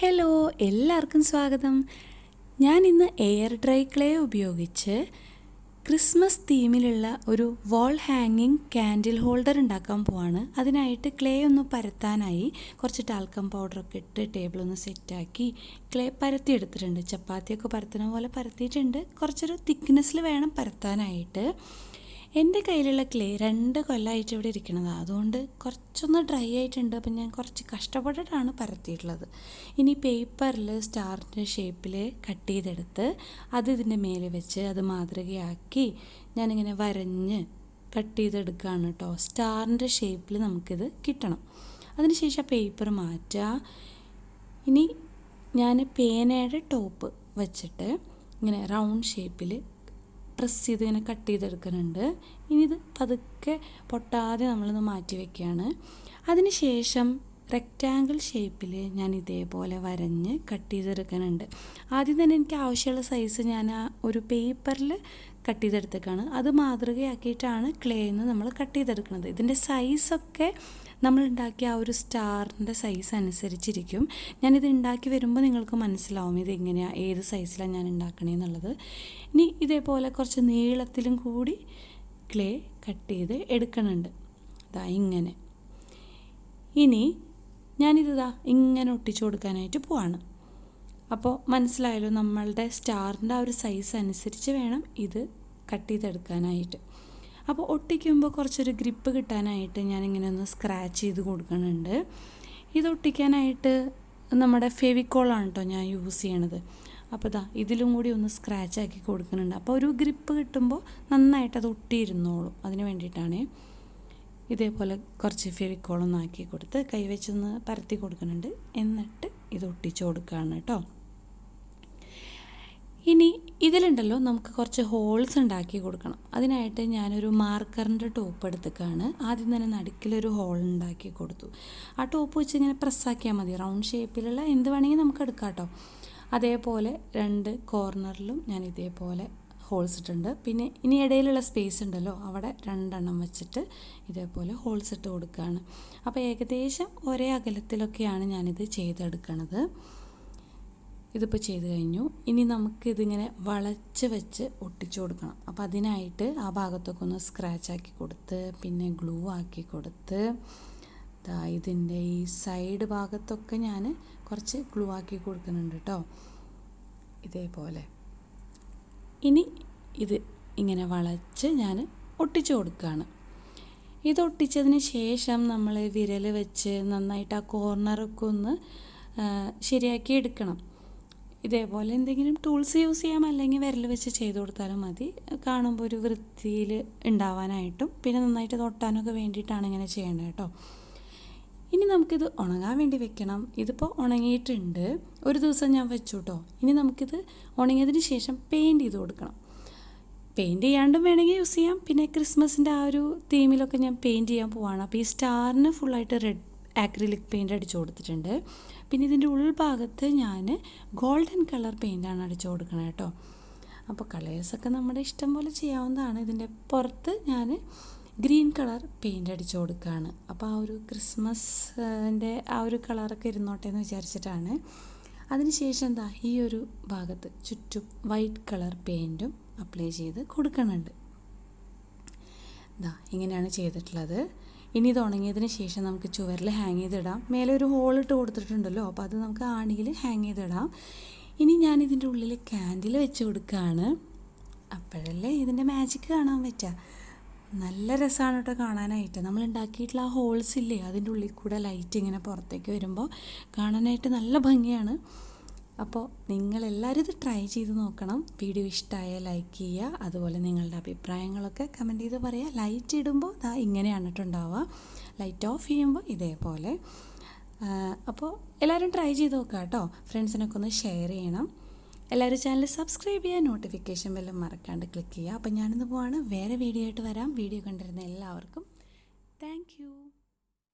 Hello എല്ലാവർക്കും സ്വാഗതം. ഞാൻ ഇന്ന് എയർ ഡ്രൈ ക്ലേ ഉപയോഗിച്ച് ക്രിസ്മസ് തീമിലുള്ള ഒരു വാൾ ഹാങ്ങിങ് ക്യാൻഡിൽ ഹോൾഡർ ഉണ്ടാക്കാൻ പോവാണ്. അതിനായിട്ട് ക്ലേ ഒന്ന് പരത്താനായി കുറച്ച് ടാൽക്കം പൗഡറൊക്കെ ഇട്ട് ടേബിൾ ഒന്ന് സെറ്റാക്കി ക്ലേ പരത്തി എടുത്തിട്ടുണ്ട്. ചപ്പാത്തിയൊക്കെ പരത്തുന്ന പോലെ പരത്തിയിട്ടുണ്ട്. കുറച്ചൊരു തിക്നെസ്സിൽ വേണം പരത്താനായിട്ട്. എന്റെ കയ്യിലുള്ള ക്ലേ രണ്ട് കൊല്ലമായിട്ട് ഇവിടെ ഇരിക്കണതാണ് അതുകൊണ്ട് കുറച്ചൊന്ന് ഡ്രൈ ആയിട്ടുണ്ട്. അപ്പം ഞാൻ കുറച്ച് കഷ്ടപ്പെട്ടിട്ടാണ് പരത്തിയിട്ടുള്ളത്. ഇനി പേപ്പറിൽ സ്റ്റാറിന്റെ ഷേപ്പിൽ കട്ട് ചെയ്തെടുത്ത് അത് ഇതിന്റെ മേലെ വെച്ച് അത് മാതൃകയാക്കി ഞാനിങ്ങനെ വരഞ്ഞ് കട്ട് ചെയ്തെടുക്കുകയാണ് കേട്ടോ സ്റ്റാറിന്റെ ഷേപ്പിൽ നമുക്കിത് കിട്ടണം. അതിനുശേഷം പേപ്പർ മാറ്റുക ഇനി ഞാൻ പേനയുടെ ടോപ്പ് വെച്ചിട്ട് ഇങ്ങനെ റൗണ്ട് ഷേപ്പിൽ പ്രസ് ചെയ്ത് ഇങ്ങനെ കട്ട് ചെയ്തെടുക്കുന്നുണ്ട് ഇനി ഇത് പതുക്കെ പൊട്ടാതെ നമ്മളൊന്ന് മാറ്റി വയ്ക്കുകയാണ് അതിനുശേഷം റെക്റ്റാങ്കിൾ ഷേപ്പിൽ ഞാൻ ഇതേപോലെ വരഞ്ഞ് കട്ട് ചെയ്തെടുക്കുന്നുണ്ട് ആദ്യം തന്നെ എനിക്ക് ആവശ്യമുള്ള സൈസ് ഞാൻ ഒരു പേപ്പറിൽ കട്ട് ചെയ്തെടുത്തേക്കാണ് അത് മാതൃകയാക്കിയിട്ടാണ് ക്ലേന്ന് നമ്മൾ കട്ട് ചെയ്തെടുക്കുന്നത് ഇതിന്റെ സൈസൊക്കെ നമ്മൾ ഉണ്ടാക്കിയ ആ ഒരു സ്റ്റാറിന്റെ സൈസ് അനുസരിച്ചിരിക്കും. ഞാനിത് ഉണ്ടാക്കി വരുമ്പോൾ നിങ്ങൾക്ക് മനസ്സിലാവും ഇത് എങ്ങനെയാണ് ഏത് സൈസിലാണ് ഞാൻ ഉണ്ടാക്കണേ എന്നുള്ളത്. ഇനി ഇതേപോലെ കുറച്ച് നീളത്തിലും കൂടി ക്ലേ കട്ട് ചെയ്ത് എടുക്കണുണ്ട്. ഇതാ ഇങ്ങനെ. ഇനി ഞാനിതാ ഇങ്ങനെ ഒട്ടിച്ചു കൊടുക്കാനായിട്ട് പോവാണ്. അപ്പോൾ മനസ്സിലായല്ലോ നമ്മളുടെ സ്റ്റാറിന്റെ ആ ഒരു സൈസ് അനുസരിച്ച് വേണം ഇത് കട്ട് ചെയ്തെടുക്കാനായിട്ട്. അപ്പോൾ ഒട്ടിക്കുമ്പോൾ കുറച്ചൊരു ഗ്രിപ്പ് കിട്ടാനായിട്ട് ഞാനിങ്ങനെ ഒന്ന് സ്ക്രാച്ച് ചെയ്ത് കൊടുക്കുന്നുണ്ട്. ഇത് ഒട്ടിക്കാനായിട്ട് നമ്മുടെ ഫെവിക്കോളാണ് കേട്ടോ ഞാൻ യൂസ് ചെയ്യണത്. അപ്പോൾ ഇതാ ഇതിലും കൂടി ഒന്ന് സ്ക്രാച്ച് ആക്കി കൊടുക്കുന്നുണ്ട്. അപ്പോൾ ഒരു ഗ്രിപ്പ് കിട്ടുമ്പോൾ നന്നായിട്ട് അത് ഒട്ടിയിരുന്നോളും. അതിന് വേണ്ടിയിട്ടാണ് ഇതേപോലെ കുറച്ച് ഫെവിക്കോളൊന്ന് ആക്കി കൊടുത്ത് കൈവച്ചൊന്ന് പരത്തി കൊടുക്കുന്നുണ്ട്. എന്നിട്ട് ഇത് ഒട്ടിച്ചു കൊടുക്കുകയാണ് കേട്ടോ ഇതിലുണ്ടല്ലോ നമുക്ക് കുറച്ച് ഹോൾസ് ഉണ്ടാക്കി കൊടുക്കണം. അതിനായിട്ട് ഞാനൊരു മാർക്കറിന്റെ ടോപ്പ് എടുത്തേക്കാണ്. ആദ്യം തന്നെ നടുക്കിലൊരു ഹോൾ ഉണ്ടാക്കി കൊടുത്തു. ആ ടോപ്പ് വെച്ച് ഇങ്ങനെ പ്രസ്സാക്കിയാൽ മതി. റൗണ്ട് ഷേപ്പിലുള്ള എന്ത് വേണമെങ്കിൽ നമുക്ക് എടുക്കാം കേട്ടോ അതേപോലെ രണ്ട് കോർണറിലും ഞാൻ ഇതേപോലെ ഹോൾസ് ഇട്ടുണ്ട് പിന്നെ ഇനി ഇടയിലുള്ള സ്പേസ് ഉണ്ടല്ലോ അവിടെ രണ്ടെണ്ണം വെച്ചിട്ട് ഇതേപോലെ ഹോൾസ് ഇട്ട് കൊടുക്കുകയാണ് അപ്പോൾ ഏകദേശം ഒരേ അകലത്തിലൊക്കെയാണ് ഞാനിത് ചെയ്തെടുക്കണത്. ഇതിപ്പോൾ ചെയ്ത് കഴിഞ്ഞു. ഇനി നമുക്കിതിങ്ങനെ വളച്ച് വെച്ച് ഒട്ടിച്ചു കൊടുക്കണം. അപ്പോൾ അതിനായിട്ട് ആ ഭാഗത്തൊക്കെ ഒന്ന് സ്ക്രാച്ച് ആക്കി കൊടുത്ത് പിന്നെ ഗ്ലൂ ആക്കി കൊടുത്ത് ഇതിന്റെ ഈ സൈഡ് ഭാഗത്തൊക്കെ ഞാൻ കുറച്ച് ഗ്ലൂ ആക്കി കൊടുക്കുന്നുണ്ട് കേട്ടോ ഇതേപോലെ. ഇനി ഇത് ഇങ്ങനെ വളച്ച് ഞാൻ ഒട്ടിച്ചു കൊടുക്കുകയാണ് ഇത് ഒട്ടിച്ചതിന് ശേഷം നമ്മൾ വിരൽ വെച്ച് നന്നായിട്ട് ആ കോർണറൊക്കെ ഒന്ന് ശരിയാക്കി എടുക്കണം. ഇതേപോലെ എന്തെങ്കിലും ടൂൾസ് യൂസ് ചെയ്യാം അല്ലെങ്കിൽ വിരൽ വെച്ച് ചെയ്ത് കൊടുത്താലും മതി. കാണുമ്പോൾ ഒരു വൃത്തിയിൽ ഉണ്ടാവാനായിട്ടും പിന്നെ നന്നായിട്ട് തൊട്ടാനൊക്കെ വേണ്ടിയിട്ടാണ് ഇങ്ങനെ ചെയ്യേണ്ടത് കേട്ടോ. ഇനി നമുക്കിത് ഉണങ്ങാൻ വേണ്ടി വെക്കണം. ഇതിപ്പോൾ ഉണങ്ങിയിട്ടുണ്ട്. ഒരു ദിവസം ഞാൻ വെച്ചു കേട്ടോ ഇനി നമുക്കിത് ഉണങ്ങിയതിന് ശേഷം പെയിന്റ് ചെയ്ത് കൊടുക്കണം. പെയിന്റ് ചെയ്യാണ്ടും വേണമെങ്കിൽ യൂസ് ചെയ്യാം. പിന്നെ ക്രിസ്മസിന്റെ ആ ഒരു തീമിലൊക്കെ ഞാൻ പെയിന്റ് ചെയ്യാൻ പോവാണ്. അപ്പോൾ ഈ സ്റ്റാറിന് ഫുള്ളായിട്ട് റെഡ് ആക്രിലിക് പെയിന്റ് അടിച്ചു കൊടുത്തിട്ടുണ്ട്. പിന്നെ ഇതിന്റെ ഉൾഭാഗത്ത് ഞാൻ ഗോൾഡൻ കളർ പെയിന്റാണ് അടിച്ചു കൊടുക്കണത് കേട്ടോ അപ്പോൾ കളേഴ്സൊക്കെ നമ്മുടെ ഇഷ്ടം പോലെ ചെയ്യാവുന്നതാണ്. ഇതിന്റെ പുറത്ത് ഞാൻ ഗ്രീൻ കളർ പെയിന്റ് അടിച്ചു കൊടുക്കുകയാണ് അപ്പോൾ ആ ഒരു ക്രിസ്മസിന്റെ ആ ഒരു കളറൊക്കെ ഇരുന്നോട്ടെ എന്ന് വിചാരിച്ചിട്ടാണ്. അതിനുശേഷം എന്താ ഈ ഒരു ഭാഗത്ത് ചുറ്റും വൈറ്റ് കളർ പെയിന്റും അപ്ലൈ ചെയ്ത് കൊടുക്കുന്നുണ്ട് ഇതാ ഇങ്ങനെയാണ് ചെയ്തിട്ടുള്ളത്. ഇനി തുടങ്ങിയതിന് ശേഷം നമുക്ക് ചുവരിൽ ഹാങ് ചെയ്തിടാം. മേലെ ഒരു ഹോൾ ഇട്ട് കൊടുത്തിട്ടുണ്ടല്ലോ അപ്പോൾ അത് നമുക്ക് ആണിയിൽ ഹാങ് ചെയ്തിടാം. ഇനി ഞാൻ ഇതിന്റെ ഉള്ളിൽ ക്യാൻഡിൽ വെച്ച് കൊടുക്കുകയാണ്. അപ്പോഴല്ലേ ഇതിന്റെ മാജിക്ക് കാണാൻ പറ്റുക. നല്ല രസമാണ് കേട്ടോ കാണാനായിട്ട്. നമ്മൾ ഉണ്ടാക്കിയിട്ടുള്ള ആ ഹോൾസ് ഇല്ലേ അതിന്റെ ഉള്ളിൽ കൂടെ ലൈറ്റ് ഇങ്ങനെ പുറത്തേക്ക് വരുമ്പോൾ കാണാനായിട്ട് നല്ല ഭംഗിയാണ്. അപ്പോൾ നിങ്ങളെല്ലാവരും ഇത് ട്രൈ ചെയ്ത് നോക്കണം. വീഡിയോ ഇഷ്ടമായ ലൈക്ക് ചെയ്യുക. അതുപോലെ നിങ്ങളുടെ അഭിപ്രായങ്ങളൊക്കെ കമന്റ് ചെയ്ത് പറയുക ലൈറ്റ് ഇടുമ്പോൾ ദാ ഇങ്ങനെയാണ് ഉണ്ടാവുക ലൈറ്റ് ഓഫ് ചെയ്യുമ്പോൾ ഇതേപോലെ. അപ്പോൾ എല്ലാവരും ട്രൈ ചെയ്ത് നോക്കുക കേട്ടോ ഫ്രണ്ട്സിനൊക്കെ ഒന്ന് ഷെയർ ചെയ്യണം. എല്ലാവരും ചാനൽ സബ്സ്ക്രൈബ് ചെയ്യുക നോട്ടിഫിക്കേഷൻ ബെല്ലും മറക്കാണ്ട് ക്ലിക്ക് ചെയ്യുക. അപ്പോൾ ഞാനിന്ന് പോവാണ്. വേറെ വീഡിയോ ആയിട്ട് വരാം. വീഡിയോ കണ്ടിരുന്ന എല്ലാവർക്കും താങ്ക്